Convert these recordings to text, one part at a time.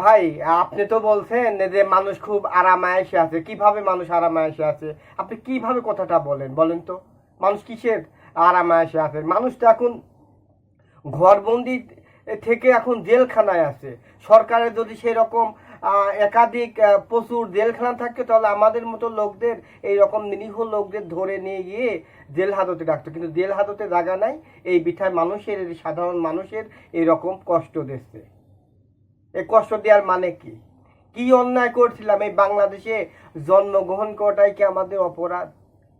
ভাই, আপনি তো বলছেন যে মানুষ খুব আরামায়েশে আছে। কীভাবে মানুষ আরামায়েশে আছে? আপনি কীভাবে কথাটা বলেন বলেন তো? মানুষ কিসের আরামায়েশে আছে? মানুষ তো এখন ঘরবন্দি থেকে এখন জেলখানায় আছে। সরকারের যদি সেরকম একাধিক প্রচুর জেলখানা থাকে, তাহলে আমাদের মতো লোকদের এই রকম নিরীহ লোকদের ধরে নিয়ে গিয়ে জেল হাজতে রাখতো কিন্তু জেল হাজতে জায়গা নাই। এই বিঠায় মানুষের সাধারণ মানুষের এই রকম কষ্ট দিচ্ছে এই কষ্ট দেওয়ার মানে কি? কি অন্যায় করছিলাম? এই বাংলাদেশে জন্মগ্রহণ করাটাই কি আমাদের অপরাধ?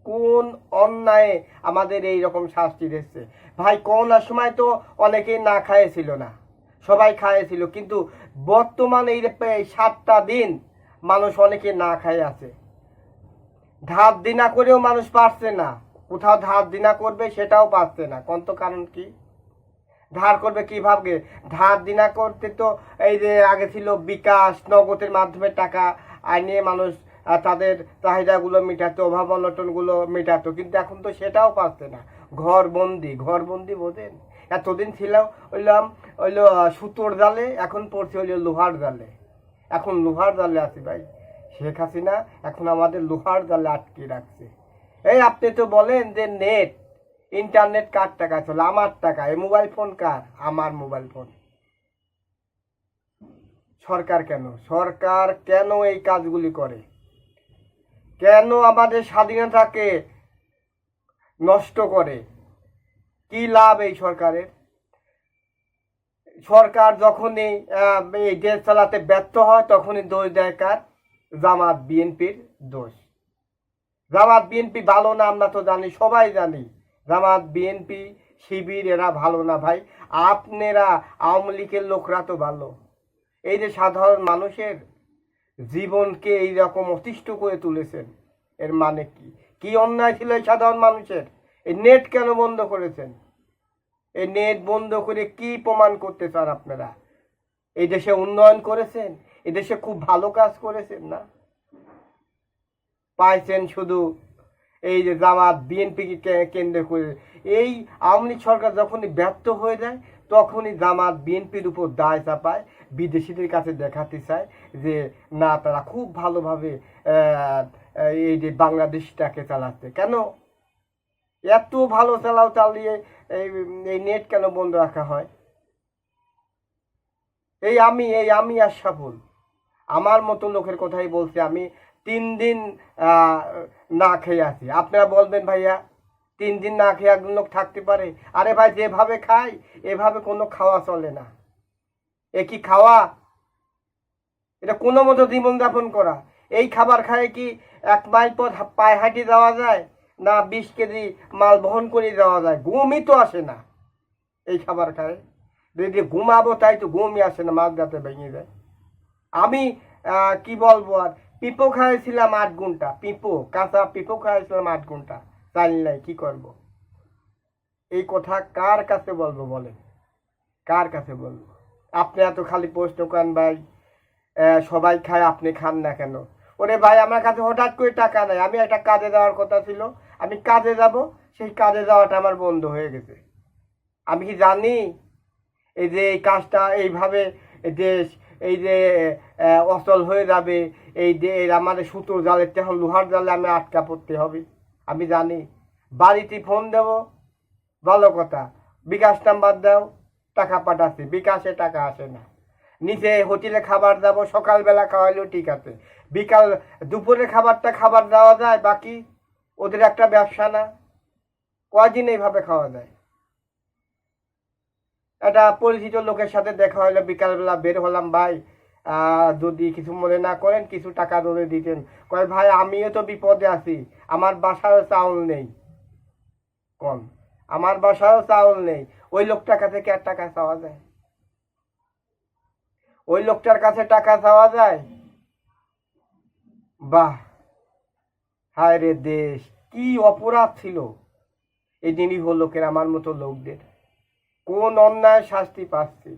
কোন অন্যায়ে আমাদের এই রকম শাস্তি দিচ্ছে ভাই, করোনার সময় তো অনেকেই না খাইয়েছিল না। সবাই খাইয়েছিল, কিন্তু বর্তমানে এই সাতটা দিন মানুষ অনেকে না খায় আছে। ধার দিনা করেও মানুষ পারছে না। কোথাও ধার দিনা করবে সেটাও পারছে না। কত কারণ কি? ধার করবে কীভাবে ধার দিনা করতে তো এই যে আগে ছিল বিকাশ, নগদের মাধ্যমে টাকা আনিয়ে মানুষ তাদের চাহিদাগুলো মেটাতো, অভাব অনটনগুলো মেটাতো, কিন্তু এখন তো সেটাও পাচ্ছে না। ঘর বন্দি ঘর বন্দি বোঝেন? এতদিন ছিল হইলাম, হইল সুতোর জালে, এখন পড়ছে হইল লোহার জালে। এখন লোহার জালে আছি ভাই। শেখ হাসিনা এখন আমাদের লোহার জালে আটকে রাখছে। এই আপনি তো বলেন যে নেট ইন্টারনেট কার টাকা? চলে, আমার টাকা। এই মোবাইল ফোন কার? আমার মোবাইল ফোন সরকার কেন? সরকার কেন এই কাজগুলি করে? কেন আমাদের স্বাধীনতাকে নষ্ট করে? কি লাভ এই সরকারের? সরকার যখনই এই দেশ চালাতে ব্যর্থ হয়, তখনই দোষ দেয় কার? জামাত বিএনপির দোষ। জামাত বিএনপি ভালো না, আমরা তো জানি, সবাই জানি। জামাত, বিএনপি, শিবির, এরা ভালো না ভাই। আপনারা আওয়ামী লীগের লোকরা তো ভালো। এই যে সাধারণ মানুষের জীবনকে এই রকম অতিষ্ঠ করে তুলেছেন, এর মানে কি? কি অন্যায় ছিল এই সাধারণ মানুষের? এই নেট কেন বন্ধ করেছেন? এই নেট বন্ধ করে কি প্রমাণ করতে চান আপনারা? এই দেশে উন্নয়ন করেছেন? এই দেশে খুব ভালো কাজ করেছেন না? পাইছেন শুধু এই যে জামাত বিএনপিকে কেন্দ্র করে, এই আওয়ামী লীগ সরকার যখনই ব্যর্থ হয়ে যায়, তখনই জামাত বিএনপির উপর দায় চাপায়, বিদেশিদের কাছে দেখাতে চায় যে, না, তারা খুব ভালোভাবে এই যে বাংলাদেশটাকে চালাচ্ছে। কেন? এত ভালো চালাও চালিয়ে এই এই নেট কেন বন্ধ রাখা হয়? এই আমি এই আমি আশাফুল আমার মতো লোকের কথাই বলছি আমি। তিন দিন না খেয়ে আছি আপনারা বলবেন, ভাইয়া, তিন দিন না খেয়ে একজন লোক থাকতে পারে? আরে ভাই, যেভাবে খাই, এভাবে কোনো খাওয়া চলে না। এ কি খাওয়া? এটা কোনো মতো জীবনযাপন করা? এই খাবার খায় কি এক মাইল পথ পায়ে হাঁটি যাওয়া যায়, না বিশ কেজি মাল বহন করে যাওয়া যায়? ঘুমই তো আসে না এই খাবার খায়। যদি ঘুমাবো, তাই তো ঘুমই আসে না মাছ যাতে ভেঙে যায়। আমি কি বলব আর? পিপো খাইছিলাম আট ঘণ্টা, পিপো, কাঁচা পিপো খাইছিলাম আট ঘণ্টা। জানি নাই কি করব। এই কথা কার কাছে বলব বলেন? কার কাছে বলব? আপনি এত খালি প্রশ্ন করেন ভাই সবাই খায়, আপনি খান না কেন? ওরে ভাই, আমার কাছে হঠাৎ করে টাকা নাই। আমি একটা কাজে যাওয়ার কথা ছিল। আমি কাজে যাব, সেই কাজে যাওয়াটা আমার বন্ধ হয়ে গেছে। আমি কি জানি? এই যে এই কাজটা, এইভাবে দেশ এই যে অচল হয়ে যাবে, এই যে, এই আমাদের সুতোর জালের তখন লোহার জালে আমি আটকা পড়তে হবে। আমি জানি। বাড়িতে ফোন দেব, ভালো কথা। বিকাশ নাম্বার দাও, টাকা পাঠাচ্ছি। বিকাশে টাকা আসে না। নিচে হোটেলে খাবার দেবো, সকালবেলা খাওয়াইলেও ঠিক আছে। বিকাল দুপুরে খাবারটা খাবার দেওয়া যায়, বাকি ওদের একটা ব্যবসা না। কয়দিন এইভাবে খাওয়া যায়? একটা পরিচিত লোকের সাথে দেখা হলো বিকালবেলা বের হলাম ভাই। যদি কিছু মনে না করেন, কিছু টাকা ধরে দিতেন। কয়, ভাই, আমিও তো বিপদে আছি। আমার বাসায়ও চাউল নেই। কম আমার বাসায়ও চাউল নেই। ওই লোকটার কাছে কি আর টাকা চাওয়া যায়? ওই লোকটার কাছে টাকা চাওয়া যায়? বাহ! হায় রে দেশ, কি অপরাধ ছিল। এই নিরীহ লোকের আমার মতো লোকদের। কোন অন্যায় শাস্তি পাচ্ছি?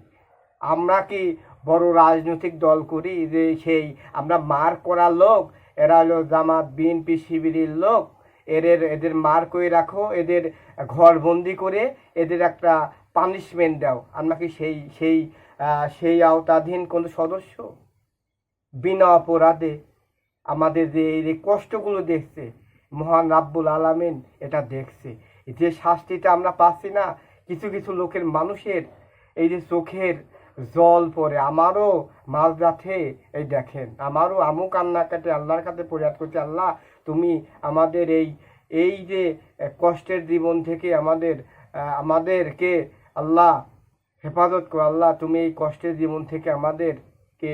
আমরা কি বড় রাজনৈতিক দল করি যে সেই আমরা মার করা লোক? এরা হলো জামাত, বিএনপি, শিবিরের লোক। এদের এদের মার করে রাখো, এদের ঘরবন্দি করে এদের একটা পানিশমেন্ট দাও। আমরা কি সেই সেই সেই আওতাধীন কোনো সদস্য? বিনা অপরাধে আমাদের যে এই কষ্টগুলো দেখছে, মহান রাব্বুল আলামিন এটা দেখছে। যে শাস্তিটা আমরা পাচ্ছি না কিছু কিছু লোকের মানুষের এই যে চোখের জল পরে আমারও মাঝরাতে এই দেখেন, আমারও আমু কান্নাকাটে আল্লাহর কাছে পরিহার করছি, আল্লাহ তুমি আমাদের এই এই যে কষ্টের জীবন থেকে আমাদের আমাদেরকে আল্লাহ হেফাজত করো, আল্লাহ তুমি এই কষ্টের জীবন থেকে আমাদেরকে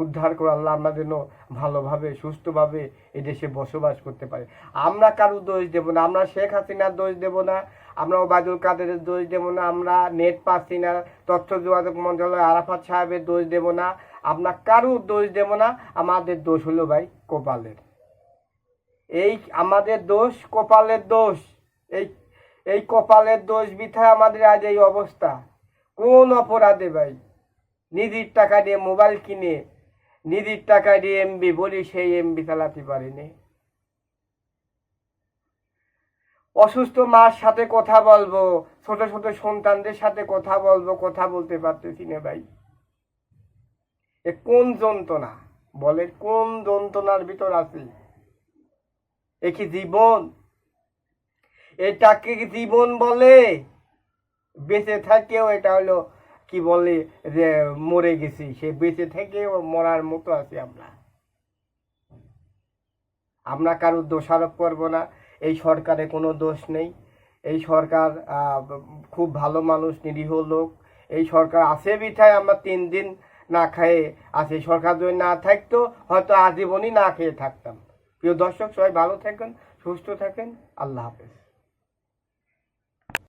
উদ্ধার করো আল্লাহ আমরা যেন ভালোভাবে, সুস্থভাবে এই দেশে বসবাস করতে পারি। আমরা কারও দোষ দেব না, আমরা শেখ হাসিনার দোষ দেব না, আমরা ওবায়দুল কাদেরের দোষ দেব না, আমরা নেট পাচ্ছি না তথ্য যোগাযোগ মন্ত্রণালয় আরাফাত সাহেবের দোষ দেব না, আমরা কারও দোষ দেব না, আমাদের দোষ হলো ভাই কপালের। এই আমাদের দোষ কপালের দোষ, এই এই কপালের দোষ বিথায় আমাদের আজ এই অবস্থা। কোন অপরাধে ভাই? নিজের টাকা দিয়ে মোবাইল কিনে নিজের টাকা দিয়ে এমবি বলি, সেই এমবি চালাতে পারিনি। অসুস্থ মার সাথে কথা বলব, ছোট ছোট সন্তানদের সাথে কথা বলব, কথা বলতে পারতেছি না ভাই। এ কোন যন্ত্রণা? বলে, কোন যন্ত্রণার ভিতর আছি? এ কি জীবন? এটাকে জীবন বলে? বেঁচে থাকেও এটা হলো কি বলে যে মরে গেছি, সে বেঁচে থেকে মরার মতো আছি আমরা। আমরা কারোর দোষারোপ করব না, এই সরকারে কোনো দোষ নেই। এই সরকার খুব ভালো মানুষ, নিরীহ লোক। এই সরকার আছে বিঠায় আমরা তিন দিন না খেয়ে আছে। সরকার যদি না থাকতো, হয়তো আজীবনই না খেয়ে থাকতাম। প্রিয় দর্শক, সবাই ভালো থাকেন, সুস্থ থাকেন। আল্লাহ হাফেজ।